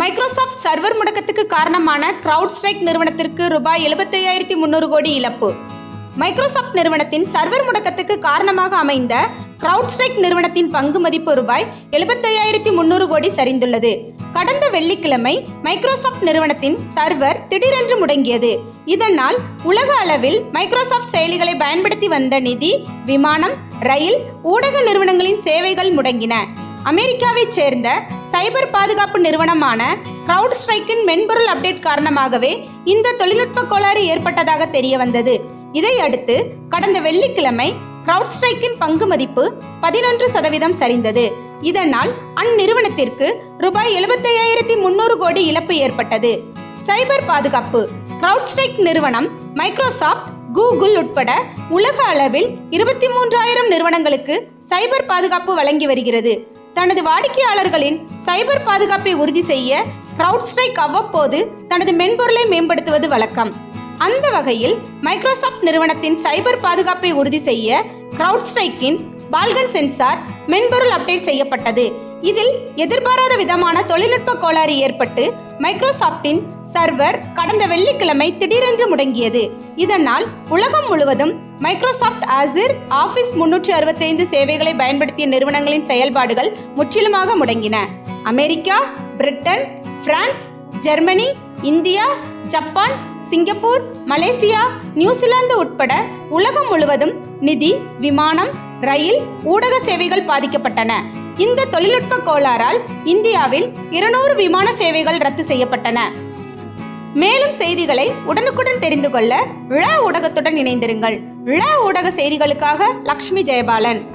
Microsoft server முடக்கத்துக்கு காரணமான crowd strike நிறுவனத்திற்கு ரூபாய் எழுபத்தையாயிரத்தி முந்நூறு கோடி இழப்பு. மைக்ரோசாஃப்ட் நிறுவனத்தின் சர்வர் முடக்கத்துக்கு காரணமாக அமைந்த கிரவுட் ஸ்ட்ரைக் நிறுவனத்தின் பங்கு மதிப்பு ரூபாய் எழுபத்தையாயிரத்தி முன்னூறு கோடி சரிந்துள்ளது. கடந்த வெள்ளிக்கிழமை மைக்ரோசாஃப்ட் நிறுவனத்தின் சர்வர் திடீரென்று முடங்கியது. இதனால் உலக அளவில் மைக்ரோசாஃப்ட் செயலிகளை பயன்படுத்தி வந்த நிதி விமானம் ரயில் ஊடக நிறுவனங்களின் சேவைகள் முடங்கின. அமெரிக்காவைச் சேர்ந்த சைபர் பாதுகாப்பு நிறுவனமான கிரவுட் ஸ்ட்ரைக்கின் மென்பொருள் அப்டேட் காரணமாகவே இந்த தொழில்நுட்ப கோளாறு ஏற்பட்டதாக தெரிய வந்தது இதையடுத்து கடந்த வெள்ளிக்கிழமை கிரவுட் ஸ்ட்ரைக்கின் பங்கு மதிப்பு பதினொன்று சதவீதம் சரிந்தது. இதனால் அந்நிறுவனத்திற்கு ரூபாய் எழுபத்தையாயிரத்தி முன்னூறு கோடி இழப்பு ஏற்பட்டது. சைபர் பாதுகாப்பு கிரவுட் ஸ்ட்ரைக் நிறுவனம் மைக்ரோசாஃப்ட் கூகுள் உட்பட உலக அளவில் இருபத்தி மூன்றாயிரம் நிறுவனங்களுக்கு சைபர் பாதுகாப்பு வழங்கி வருகிறது. தனது வாடிக்கையாளர்களின் சைபர் பாதுகாப்பை உறுதி செய்ய கிரவுட் ஸ்ட்ரைக் அவ்வப்போது தனது மென்பொருளை மேம்படுத்துவது வழக்கம். அந்த வகையில் மைக்ரோசாஃப்ட் நிறுவனத்தின் சைபர் பாதுகாப்பை உறுதி செய்ய கிரவுட் ஸ்ட்ரைக்கின் பால்கன் சென்சார் மென்பொருள் அப்டேட் செய்யப்பட்டது. இதில் எதிர்பாராத விதமான தொழில்நுட்ப கோளாறு ஏற்பட்டு மைக்ரோசாப்டின் சர்வர் கடந்த வெள்ளிக்கிழமை திடீரென்று முடங்கியது. இதனால் உலகம் முழுவதும் மைக்ரோசாஃப்ட் ஆசிர் ஆஃபீஸ் முன்னூற்றி அறுபத்தைந்து சேவைகளை பயன்படுத்திய நிறுவனங்களின் செயல்பாடுகள் முற்றிலுமாக முடங்கின. America Britain France Germany India Japan Singapore Malaysia New Zealand உட்பட உலகம் முழுவதும் நிதி விமானம் ரயில் ஊடக சேவைகள் பாதிக்கப்பட்டன. இந்த தொழில்நுட்ப கோளாறால் இந்தியாவில் இருநூறு விமான சேவைகள் ரத்து செய்யப்பட்டன. மேலும் செய்திகளை உடனுக்குடன் தெரிந்து கொள்ள விழா ஊடகத்துடன் இணைந்திருங்கள். விழா ஊடக செய்திகளுக்காக லக்ஷ்மி ஜெயபாலன்.